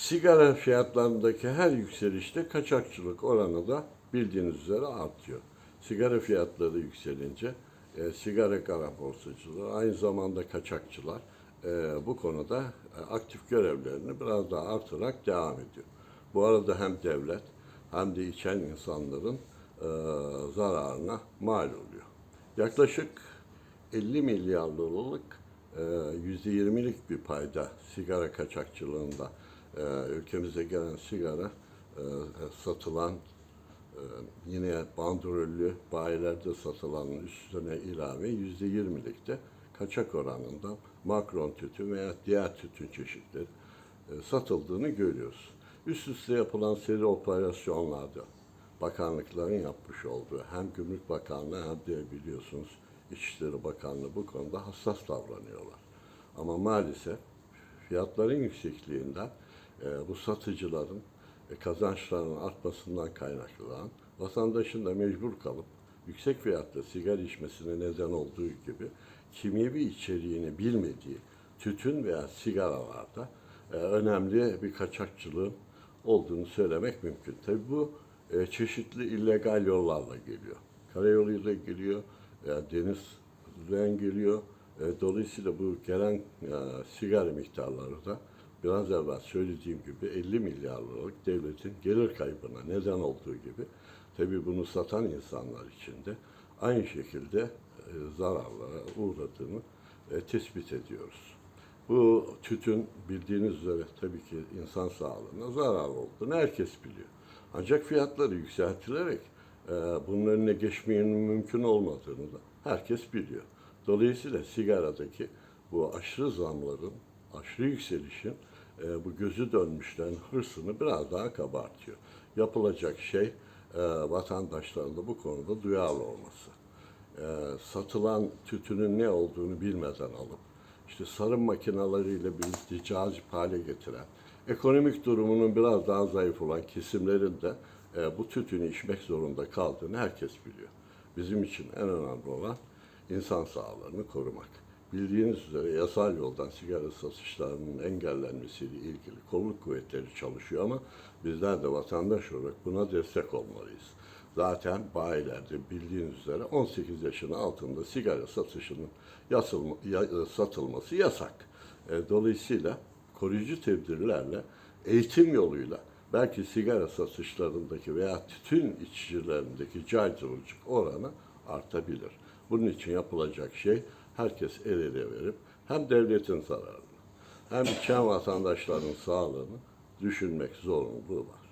Sigara fiyatlarındaki her yükselişte kaçakçılık oranı da bildiğiniz üzere artıyor. Sigara fiyatları yükselince e, sigara kara borsacılığı, aynı zamanda kaçakçılar e, bu konuda e, aktif görevlerini biraz daha artırarak devam ediyor. Bu arada hem devlet hem de içen insanların e, zararına mal oluyor. Yaklaşık 50 milyar dolarlık e, %20'lik bir payda sigara kaçakçılığında e, ülkemize gelen sigara e, satılan e, yine bandrollü bayilerde satılanın üstüne ilave %20'likte kaçak oranında makron tütün veya diğer tütün çeşitleri e, satıldığını görüyoruz. Üst üste yapılan seri operasyonlarda bakanlıkların yapmış olduğu hem Gümrük Bakanlığı hem de biliyorsunuz İçişleri Bakanlığı bu konuda hassas davranıyorlar. Ama maalesef fiyatların yüksekliğinden e, bu satıcıların e, kazançlarının artmasından kaynaklanan vatandaşın da mecbur kalıp yüksek fiyatla sigara içmesine neden olduğu gibi kimyevi içeriğini bilmediği tütün veya sigaralarda e, önemli bir kaçakçılığın olduğunu söylemek mümkün. Tabii bu e, çeşitli illegal yollarla geliyor. Karayoluyla geliyor, e, denizden geliyor. E, dolayısıyla bu gelen e, sigara miktarları da biraz evvel söylediğim gibi 50 milyar liralık devletin gelir kaybına neden olduğu gibi tabii bunu satan insanlar için de aynı şekilde e, zararlara uğradığını e, tespit ediyoruz. Bu tütün bildiğiniz üzere tabii ki insan sağlığına zarar olduğunu herkes biliyor. Ancak fiyatları yükseltilerek e, bunun önüne geçmenin mümkün olmadığını da herkes biliyor. Dolayısıyla sigaradaki bu aşırı zamların, aşırı yükselişin e, bu gözü dönmüşlerin hırsını biraz daha kabartıyor. Yapılacak şey e, vatandaşların da bu konuda duyarlı olması. E, satılan tütünün ne olduğunu bilmeden alıp işte sarım makinalarıyla birlikte cazip hale getiren, ekonomik durumunun biraz daha zayıf olan kesimlerin de e, bu tütünü içmek zorunda kaldığını herkes biliyor. Bizim için en önemli olan insan sağlığını korumak. Bildiğiniz üzere yasal yoldan sigara satışlarının engellenmesiyle ilgili kolluk kuvvetleri çalışıyor ama bizler de vatandaş olarak buna destek olmalıyız. Zaten bayilerde bildiğiniz üzere 18 yaşın altında sigara satışının yasılma, ya- satılması yasak. E, Dolayısıyla koruyucu tedbirlerle, eğitim yoluyla belki sigara satışlarındaki veya tütün içicilerindeki caydırıcılık oranı artabilir. Bunun için yapılacak şey herkes el ele verip hem devletin zararını hem içen vatandaşların sağlığını düşünmek zorunluluğu var.